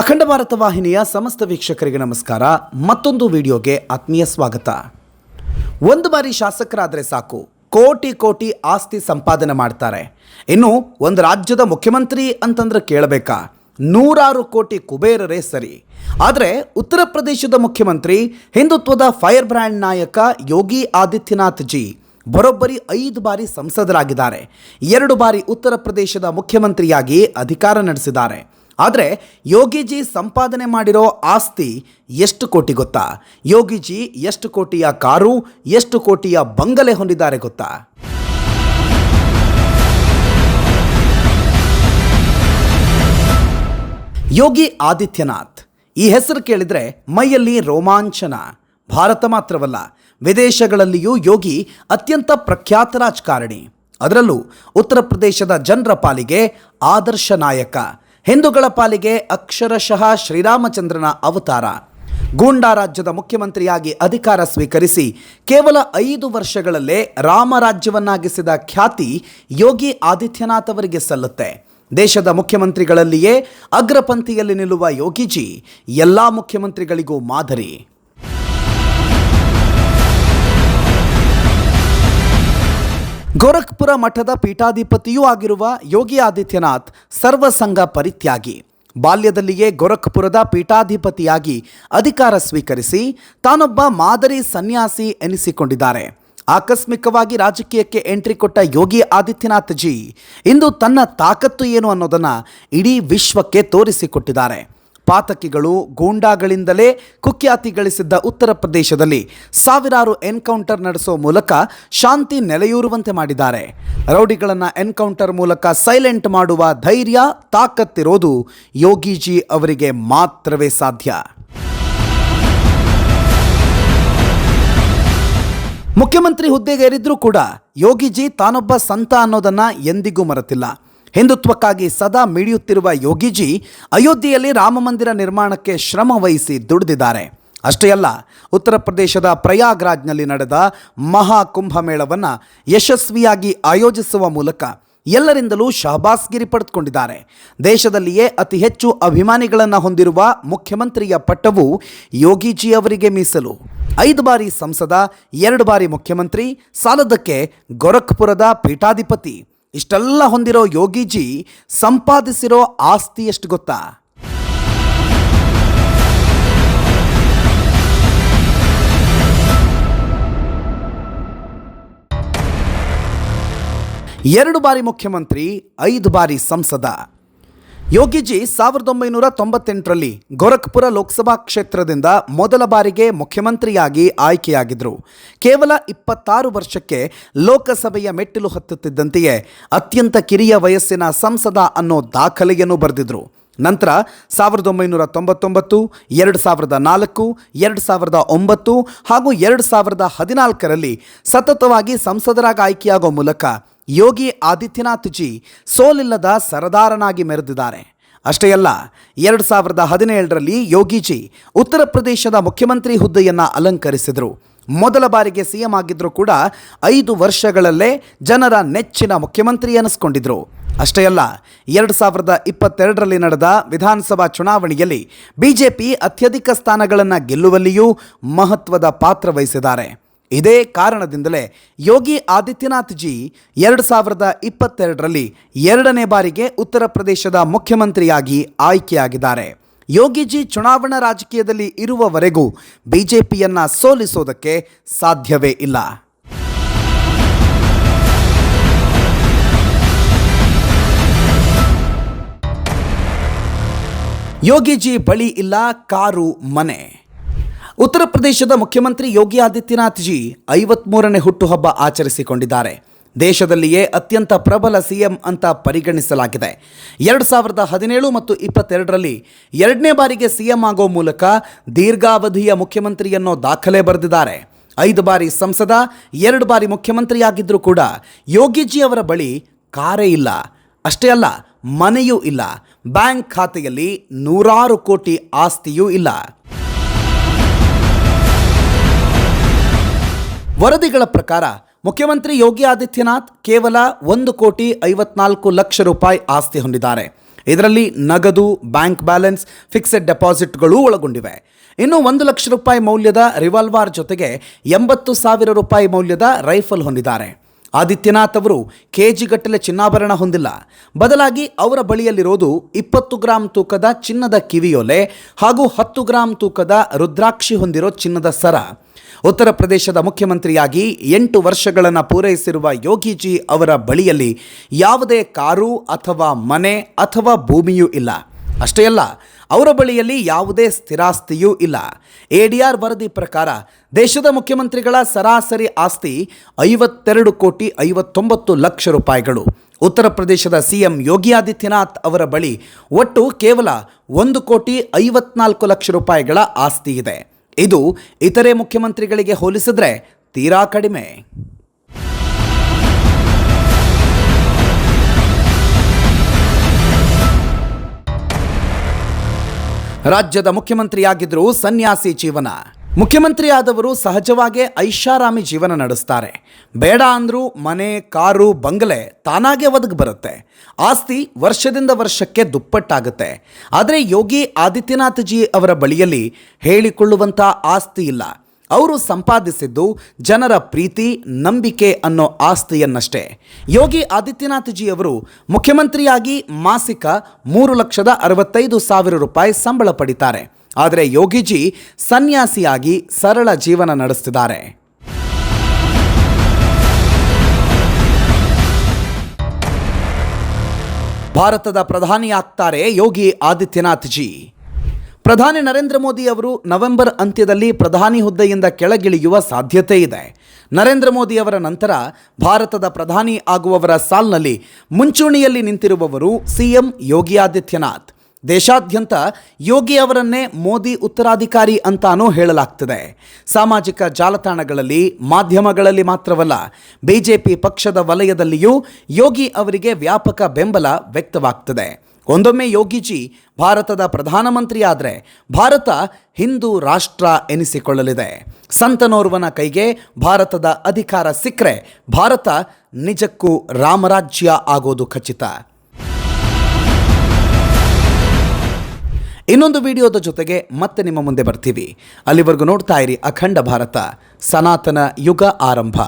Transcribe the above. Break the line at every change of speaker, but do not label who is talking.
ಅಖಂಡ ಭಾರತ ವಾಹಿನಿಯ ಸಮಸ್ತ ವೀಕ್ಷಕರಿಗೆ ನಮಸ್ಕಾರ. ಮತ್ತೊಂದು ವಿಡಿಯೋಗೆ ಆತ್ಮೀಯ ಸ್ವಾಗತ. ಒಂದು ಬಾರಿ ಶಾಸಕರಾದರೆ ಸಾಕು. ಕೋಟಿ ಕೋಟಿ ಆಸ್ತಿ ಸಂಪಾದನೆ ಮಾಡ್ತಾರೆ. ಇನ್ನು ಒಂದು ರಾಜ್ಯದ ಮುಖ್ಯಮಂತ್ರಿ ಅಂತಂದ್ರೆ ಕೇಳಬೇಕಾ? ನೂರಾರು ಕೋಟಿ ಕುಬೇರರೇ ಸರಿ. ಆದರೆ ಉತ್ತರ ಪ್ರದೇಶದ ಮುಖ್ಯಮಂತ್ರಿ, ಹಿಂದುತ್ವದ ಫೈರ್ ಬ್ರ್ಯಾಂಡ್ ನಾಯಕ ಯೋಗಿ ಆದಿತ್ಯನಾಥ್ ಜಿ ಬರೋಬ್ಬರಿ ಐದು ಬಾರಿ ಸಂಸದರಾಗಿದ್ದಾರೆ. ಎರಡು ಬಾರಿ ಉತ್ತರ ಪ್ರದೇಶದ ಮುಖ್ಯಮಂತ್ರಿಯಾಗಿ ಅಧಿಕಾರ ನಡೆಸಿದ್ದಾರೆ. ಆದರೆ ಯೋಗಿಜಿ ಸಂಪಾದನೆ ಮಾಡಿರೋ ಆಸ್ತಿ ಎಷ್ಟು ಕೋಟಿ ಗೊತ್ತಾ? ಯೋಗಿಜಿ ಎಷ್ಟು ಕೋಟಿಯ ಕಾರು, ಎಷ್ಟು ಕೋಟಿಯ ಬಂಗಲೆ ಹೊಂದಿದ್ದಾರೆ ಗೊತ್ತಾ? ಯೋಗಿ ಆದಿತ್ಯನಾಥ್. ಈ ಹೆಸರು ಕೇಳಿದರೆ ಮೈಯಲ್ಲಿ ರೋಮಾಂಚನ. ಭಾರತ ಮಾತ್ರವಲ್ಲ, ವಿದೇಶಗಳಲ್ಲಿಯೂ ಯೋಗಿ ಅತ್ಯಂತ ಪ್ರಖ್ಯಾತ ರಾಜಕಾರಣಿ. ಅದರಲ್ಲೂ ಉತ್ತರ ಪ್ರದೇಶದ ಜನರ ಪಾಲಿಗೆ ಆದರ್ಶ ನಾಯಕ. ಹಿಂದೂಗಳ ಪಾಲಿಗೆ ಅಕ್ಷರಶಃ ಶ್ರೀರಾಮಚಂದ್ರನ ಅವತಾರ. ಗೂಂಡಾ ರಾಜ್ಯದ ಮುಖ್ಯಮಂತ್ರಿಯಾಗಿ ಅಧಿಕಾರ ಸ್ವೀಕರಿಸಿ ಕೇವಲ ಐದು ವರ್ಷಗಳಲ್ಲೇ ರಾಮರಾಜ್ಯವನ್ನಾಗಿಸಿದ ಖ್ಯಾತಿ ಯೋಗಿ ಆದಿತ್ಯನಾಥ್ ಅವರಿಗೆ ಸಲ್ಲುತ್ತೆ. ದೇಶದ ಮುಖ್ಯಮಂತ್ರಿಗಳಲ್ಲಿಯೇ ಅಗ್ರಪಂಥಿಯಲ್ಲಿ ನಿಲ್ಲುವ ಯೋಗಿಜಿ ಎಲ್ಲ ಮುಖ್ಯಮಂತ್ರಿಗಳಿಗೂ ಮಾದರಿ. ಗೋರಖ್ಪುರ ಮಠದ ಪೀಠಾಧಿಪತಿಯೂ ಆಗಿರುವ ಯೋಗಿ ಆದಿತ್ಯನಾಥ್ ಸರ್ವಸಂಗ ಪರಿತ್ಯಾಗಿ. ಬಾಲ್ಯದಲ್ಲಿಯೇ ಗೋರಖ್ಪುರದ ಪೀಠಾಧಿಪತಿಯಾಗಿ ಅಧಿಕಾರ ಸ್ವೀಕರಿಸಿ ತಾನೊಬ್ಬ ಮಾದರಿ ಸನ್ಯಾಸಿ ಎನಿಸಿಕೊಂಡಿದ್ದಾರೆ. ಆಕಸ್ಮಿಕವಾಗಿ ರಾಜಕೀಯಕ್ಕೆ ಎಂಟ್ರಿ ಕೊಟ್ಟ ಯೋಗಿ ಆದಿತ್ಯನಾಥ್ ಜಿ ಇಂದು ತನ್ನ ತಾಕತ್ತು ಏನು ಅನ್ನೋದನ್ನು ಇಡೀ ವಿಶ್ವಕ್ಕೆ ತೋರಿಸಿಕೊಟ್ಟಿದ್ದಾರೆ. ಪಾತಕಿಗಳು ಗೂಂಡಾಗಳಿಂದಲೇ ಕುಖ್ಯಾತಿ ಗಳಿಸಿದ್ದ ಉತ್ತರ ಪ್ರದೇಶದಲ್ಲಿ ಸಾವಿರಾರು ಎನ್ಕೌಂಟರ್ ನಡೆಸೋ ಮೂಲಕ ಶಾಂತಿ ನೆಲೆಯೂರುವಂತೆ ಮಾಡಿದ್ದಾರೆ. ರೌಡಿಗಳನ್ನು ಎನ್ಕೌಂಟರ್ ಮೂಲಕ ಸೈಲೆಂಟ್ ಮಾಡುವ ಧೈರ್ಯ ತಾಕತ್ತಿರೋದು ಯೋಗಿಜಿ ಅವರಿಗೆ ಮಾತ್ರವೇ ಸಾಧ್ಯ. ಮುಖ್ಯಮಂತ್ರಿ ಹುದ್ದೆಗೇರಿದ್ರೂ ಕೂಡ ಯೋಗಿಜಿ ತಾನೊಬ್ಬ ಸಂತ ಅನ್ನೋದನ್ನ ಎಂದಿಗೂ ಮರೆತಿಲ್ಲ. ಹಿಂದುತ್ವಕ್ಕಾಗಿ ಸದಾ ಮಿಡಿಯುತ್ತಿರುವ ಯೋಗಿಜಿ ಅಯೋಧ್ಯೆಯಲ್ಲಿ ರಾಮಮಂದಿರ ನಿರ್ಮಾಣಕ್ಕೆ ಶ್ರಮ ವಹಿಸಿ ದುಡಿದಿದ್ದಾರೆ. ಅಷ್ಟೇ ಅಲ್ಲ, ಉತ್ತರ ಪ್ರದೇಶದ ಪ್ರಯಾಗ್ರಾಜ್ನಲ್ಲಿ ನಡೆದ ಮಹಾ ಕುಂಭಮೇಳವನ್ನು ಯಶಸ್ವಿಯಾಗಿ ಆಯೋಜಿಸುವ ಮೂಲಕ ಎಲ್ಲರಿಂದಲೂ ಶಹಬಾಸ್ಗಿರಿ ಪಡೆದುಕೊಂಡಿದ್ದಾರೆ. ದೇಶದಲ್ಲಿಯೇ ಅತಿ ಹೆಚ್ಚು ಅಭಿಮಾನಿಗಳನ್ನು ಹೊಂದಿರುವ ಮುಖ್ಯಮಂತ್ರಿಯ ಪಟ್ಟವು ಯೋಗಿಜಿ ಅವರಿಗೆ ಮೀಸಲು. ಐದು ಬಾರಿ ಸಂಸದ, ಎರಡು ಬಾರಿ ಮುಖ್ಯಮಂತ್ರಿ, ಸಾಲದಕ್ಕೆ ಗೋರಖ್ಪುರದ ಪೀಠಾಧಿಪತಿ. ಇಷ್ಟೆಲ್ಲ ಹೊಂದಿರೋ ಯೋಗೀಜಿ ಸಂಪಾದಿಸಿರೋ ಆಸ್ತಿ ಎಷ್ಟು ಗೊತ್ತಾ? ಎರಡು ಬಾರಿ ಮುಖ್ಯಮಂತ್ರಿ ಐದು ಬಾರಿ ಸಂಸದ. ಯೋಗಿಜಿ ಸಾವಿರದ ಒಂಬೈನೂರ ತೊಂಬತ್ತೆಂಟರಲ್ಲಿ ಗೋರಖ್ಪುರ ಲೋಕಸಭಾ ಕ್ಷೇತ್ರದಿಂದ ಮೊದಲ ಬಾರಿಗೆ ಮುಖ್ಯಮಂತ್ರಿಯಾಗಿ ಆಯ್ಕೆಯಾಗಿದ್ದರು ಕೇವಲ ಇಪ್ಪತ್ತಾರು ವರ್ಷಕ್ಕೆ ಲೋಕಸಭೆಯ ಮೆಟ್ಟಿಲು ಹತ್ತುತ್ತಿದ್ದಂತೆಯೇ ಅತ್ಯಂತ ಕಿರಿಯ ವಯಸ್ಸಿನ ಸಂಸದ ಅನ್ನೋ ದಾಖಲೆಯನ್ನು ಬರೆದಿದ್ರು. ನಂತರ ಸಾವಿರದ ಒಂಬೈನೂರ ತೊಂಬತ್ತೊಂಬತ್ತು, ಎರಡು ಸಾವಿರದ ನಾಲ್ಕು, ಎರಡು ಸಾವಿರದ ಒಂಬತ್ತು ಹಾಗೂ ಎರಡು ಸಾವಿರದ ಹದಿನಾಲ್ಕರಲ್ಲಿ ಸತತವಾಗಿ ಸಂಸದರಾಗಿ ಆಯ್ಕೆಯಾಗೋ ಮೂಲಕ ಯೋಗಿ ಆದಿತ್ಯನಾಥ್ ಜಿ ಸೋಲಿಲ್ಲದ ಸರದಾರನಾಗಿ ಮೆರೆದಿದ್ದಾರೆ. ಅಷ್ಟೇ ಅಲ್ಲ, ಎರಡು ಸಾವಿರದ ಹದಿನೇಳರಲ್ಲಿ ಯೋಗಿಜಿ ಉತ್ತರ ಪ್ರದೇಶದ ಮುಖ್ಯಮಂತ್ರಿ ಹುದ್ದೆಯನ್ನು ಅಲಂಕರಿಸಿದರು. ಮೊದಲ ಬಾರಿಗೆ ಸಿಎಂ ಆಗಿದ್ದರೂ ಕೂಡ ಐದು ವರ್ಷಗಳಲ್ಲೇ ಜನರ ನೆಚ್ಚಿನ ಮುಖ್ಯಮಂತ್ರಿ ಅನಿಸ್ಕೊಂಡಿದ್ರು ಅಷ್ಟೇ ಅಲ್ಲ, ಎರಡು ಸಾವಿರದ ಇಪ್ಪತ್ತೆರಡರಲ್ಲಿ ನಡೆದ ವಿಧಾನಸಭಾ ಚುನಾವಣೆಯಲ್ಲಿ ಬಿಜೆಪಿ ಅತ್ಯಧಿಕ ಸ್ಥಾನಗಳನ್ನು ಗೆಲ್ಲುವಲ್ಲಿಯೂ ಮಹತ್ವದ ಪಾತ್ರ ವಹಿಸಿದ್ದಾರೆ. ಇದೇ ಕಾರಣದಿಂದಲೇ ಯೋಗಿ ಆದಿತ್ಯನಾಥ್ ಜಿ ಎರಡು ಸಾವಿರದ ಇಪ್ಪತ್ತೆರಡರಲ್ಲಿ ಎರಡನೇ ಬಾರಿಗೆ ಉತ್ತರ ಪ್ರದೇಶದ ಮುಖ್ಯಮಂತ್ರಿಯಾಗಿ ಆಯ್ಕೆಯಾಗಿದ್ದಾರೆ. ಯೋಗಿಜಿ ಚುನಾವಣಾ ರಾಜಕೀಯದಲ್ಲಿ ಇರುವವರೆಗೂ ಬಿಜೆಪಿಯನ್ನ ಸೋಲಿಸೋದಕ್ಕೆ ಸಾಧ್ಯವೇ ಇಲ್ಲ. ಯೋಗಿಜಿ ಬಳಿ ಇಲ್ಲ, ಕಾರು, ಮನೆ. ಉತ್ತರ ಪ್ರದೇಶದ ಮುಖ್ಯಮಂತ್ರಿ ಯೋಗಿ ಆದಿತ್ಯನಾಥ್ ಜಿ ಐವತ್ಮೂರನೇ ಹುಟ್ಟುಹಬ್ಬ ಆಚರಿಸಿಕೊಂಡಿದ್ದಾರೆ. ದೇಶದಲ್ಲಿಯೇ ಅತ್ಯಂತ ಪ್ರಬಲ ಸಿಎಂ ಅಂತ ಪರಿಗಣಿಸಲಾಗಿದೆ. ಎರಡು ಸಾವಿರದ ಹದಿನೇಳು ಮತ್ತು ಇಪ್ಪತ್ತೆರಡರಲ್ಲಿ ಎರಡನೇ ಬಾರಿಗೆ ಸಿಎಂ ಆಗೋ ಮೂಲಕ ದೀರ್ಘಾವಧಿಯ ಮುಖ್ಯಮಂತ್ರಿ ಅನ್ನೋ ದಾಖಲೆ ಬರೆದಿದ್ದಾರೆ. ಐದು ಬಾರಿ ಸಂಸದ, ಎರಡು ಬಾರಿ ಮುಖ್ಯಮಂತ್ರಿಯಾಗಿದ್ದರೂ ಕೂಡ ಯೋಗಿಜಿ ಅವರ ಬಳಿ ಕಾರೇ ಇಲ್ಲ. ಅಷ್ಟೇ ಅಲ್ಲ, ಮನೆಯೂ ಇಲ್ಲ. ಬ್ಯಾಂಕ್ ಖಾತೆಯಲ್ಲಿ ನೂರಾರು ಕೋಟಿ ಆಸ್ತಿಯೂ ಇಲ್ಲ. ವರದಿಗಳ ಪ್ರಕಾರ ಮುಖ್ಯಮಂತ್ರಿ ಯೋಗಿ ಆದಿತ್ಯನಾಥ್ ಕೇವಲ ಒಂದು ಕೋಟಿ ಐವತ್ನಾಲ್ಕು ಲಕ್ಷ ರೂಪಾಯಿ ಆಸ್ತಿ ಹೊಂದಿದ್ದಾರೆ. ಇದರಲ್ಲಿ ನಗದು, ಬ್ಯಾಂಕ್ ಬ್ಯಾಲೆನ್ಸ್, ಫಿಕ್ಸೆಡ್ ಡೆಪಾಸಿಟ್ಗಳು ಒಳಗೊಂಡಿವೆ. ಇನ್ನು ಒಂದು ಲಕ್ಷ ರೂಪಾಯಿ ಮೌಲ್ಯದ ರಿವಾಲ್ವಾರ್ ಜೊತೆಗೆ ಎಂಬತ್ತು ಸಾವಿರ ರೂಪಾಯಿ ಮೌಲ್ಯದ ರೈಫಲ್ ಹೊಂದಿದ್ದಾರೆ. ಆದಿತ್ಯನಾಥ್ ಅವರು ಕೆ ಜಿಗಟ್ಟಲೆ ಚಿನ್ನಾಭರಣ ಹೊಂದಿಲ್ಲ. ಬದಲಾಗಿ ಅವರ ಬಳಿಯಲ್ಲಿರೋದು ಇಪ್ಪತ್ತು ಗ್ರಾಂ ತೂಕದ ಚಿನ್ನದ ಕಿವಿಯೋಲೆ ಹಾಗೂ ಹತ್ತು ಗ್ರಾಂ ತೂಕದ ರುದ್ರಾಕ್ಷಿ ಹೊಂದಿರೋ ಚಿನ್ನದ ಸರ. ಉತ್ತರ ಪ್ರದೇಶದ ಮುಖ್ಯಮಂತ್ರಿಯಾಗಿ ಎಂಟು ವರ್ಷಗಳನ್ನು ಪೂರೈಸಿರುವ ಯೋಗಿಜಿ ಅವರ ಬಳಿಯಲ್ಲಿ ಯಾವುದೇ ಕಾರು ಅಥವಾ ಮನೆ ಅಥವಾ ಭೂಮಿಯೂ ಇಲ್ಲ. ಅಷ್ಟೇ ಅಲ್ಲ, ಅವರ ಬಳಿಯಲ್ಲಿ ಯಾವುದೇ ಸ್ಥಿರಾಸ್ತಿಯೂ ಇಲ್ಲ. ಎ ಡಿ ಆರ್ ವರದಿ ಪ್ರಕಾರ ದೇಶದ ಮುಖ್ಯಮಂತ್ರಿಗಳ ಸರಾಸರಿ ಆಸ್ತಿ ಐವತ್ತೆರಡು ಕೋಟಿ ಐವತ್ತೊಂಬತ್ತು ಲಕ್ಷ ರೂಪಾಯಿಗಳು. ಉತ್ತರ ಪ್ರದೇಶದ ಸಿಎಂ ಯೋಗಿ ಆದಿತ್ಯನಾಥ್ ಅವರ ಬಳಿ ಒಟ್ಟು ಕೇವಲ ಒಂದು ಕೋಟಿ ಐವತ್ನಾಲ್ಕು ಲಕ್ಷ ರೂಪಾಯಿಗಳ ಆಸ್ತಿ ಇದೆ. ಇದು ಇತರೆ ಮುಖ್ಯಮಂತ್ರಿಗಳಿಗೆ ಹೋಲಿಸಿದ್ರೆ ತೀರಾ ಕಡಿಮೆ. ರಾಜ್ಯದ ಮುಖ್ಯಮಂತ್ರಿಯಾಗಿದ್ದರೂ ಸನ್ಯಾಸಿ ಜೀವನ. ಮುಖ್ಯಮಂತ್ರಿ ಆದವರು ಸಹಜವಾಗೇ ಐಷಾರಾಮಿ ಜೀವನ ನಡೆಸ್ತಾರೆ. ಬೇಡ ಅಂದರೂ ಮನೆ, ಕಾರು, ಬಂಗಲೆ ತಾನಾಗೆ ಒದಗಿ ಬರುತ್ತೆ. ಆಸ್ತಿ ವರ್ಷದಿಂದ ವರ್ಷಕ್ಕೆ ದುಪ್ಪಟ್ಟಾಗುತ್ತೆ. ಆದರೆ ಯೋಗಿ ಆದಿತ್ಯನಾಥ್ ಜಿ ಅವರ ಬಳಿಯಲ್ಲಿ ಹೇಳಿಕೊಳ್ಳುವಂಥ ಆಸ್ತಿ ಇಲ್ಲ. ಅವರು ಸಂಪಾದಿಸಿದ್ದು ಜನರ ಪ್ರೀತಿ, ನಂಬಿಕೆ ಅನ್ನೋ ಆಸ್ತಿಯನ್ನಷ್ಟೇ. ಯೋಗಿ ಆದಿತ್ಯನಾಥ್ ಅವರು ಮುಖ್ಯಮಂತ್ರಿಯಾಗಿ ಮಾಸಿಕ ಮೂರು ಲಕ್ಷದ ಅರವತ್ತೈದು ಸಾವಿರ ರೂಪಾಯಿ ಸಂಬಳ ಪಡಿತಾರೆ. ಆದರೆ ಯೋಗಿಜಿ ಸನ್ಯಾಸಿಯಾಗಿ ಸರಳ ಜೀವನ ನಡೆಸ್ತಿದ್ದಾರೆ. ಭಾರತದ ಪ್ರಧಾನಿಯಾಗ್ತಾರೆ ಯೋಗಿ ಆದಿತ್ಯನಾಥ್ ಜಿ ಪ್ರಧಾನಿ ನರೇಂದ್ರ ಮೋದಿ ಅವರು ನವೆಂಬರ್ ಅಂತ್ಯದಲ್ಲಿ ಪ್ರಧಾನಿ ಹುದ್ದೆಯಿಂದ ಕೆಳಗಿಳಿಯುವ ಸಾಧ್ಯತೆ ಇದೆ. ನರೇಂದ್ರ ಮೋದಿ ಅವರ ನಂತರ ಭಾರತದ ಪ್ರಧಾನಿ ಆಗುವವರ ಸಾಲ್ನಲ್ಲಿ ಮುಂಚೂಣಿಯಲ್ಲಿ ನಿಂತಿರುವವರು ಸಿಎಂ ಯೋಗಿ ಆದಿತ್ಯನಾಥ್. ದೇಶಾದ್ಯಂತ ಯೋಗಿ ಅವರನ್ನೇ ಮೋದಿ ಉತ್ತರಾಧಿಕಾರಿ ಅಂತಾನೂ ಹೇಳಲಾಗ್ತಿದೆ. ಸಾಮಾಜಿಕ ಜಾಲತಾಣಗಳಲ್ಲಿ, ಮಾಧ್ಯಮಗಳಲ್ಲಿ ಮಾತ್ರವಲ್ಲ, ಬಿಜೆಪಿ ಪಕ್ಷದ ವಲಯದಲ್ಲಿಯೂ ಯೋಗಿ ಅವರಿಗೆ ವ್ಯಾಪಕ ಬೆಂಬಲ ವ್ಯಕ್ತವಾಗ್ತಿದೆ. ಒಂದೊಮ್ಮೆ ಯೋಗಿಜಿ ಭಾರತದ ಪ್ರಧಾನಮಂತ್ರಿ ಆದರೆ ಭಾರತ ಹಿಂದೂ ರಾಷ್ಟ್ರ ಎನಿಸಿಕೊಳ್ಳಲಿದೆ. ಸಂತನೋರ್ವನ ಕೈಗೆ ಭಾರತದ ಅಧಿಕಾರ ಸಿಕ್ಕರೆ ಭಾರತ ನಿಜಕ್ಕೂ ರಾಮರಾಜ್ಯ ಆಗೋದು ಖಚಿತ. ಇನ್ನೊಂದು ವಿಡಿಯೋದ ಜೊತೆಗೆ ಮತ್ತೆ ನಿಮ್ಮ ಮುಂದೆ ಬರ್ತೀವಿ. ಅಲ್ಲಿವರೆಗೂ ನೋಡ್ತಾ ಇರಿ ಅಖಂಡ ಭಾರತ, ಸನಾತನ ಯುಗ ಆರಂಭ.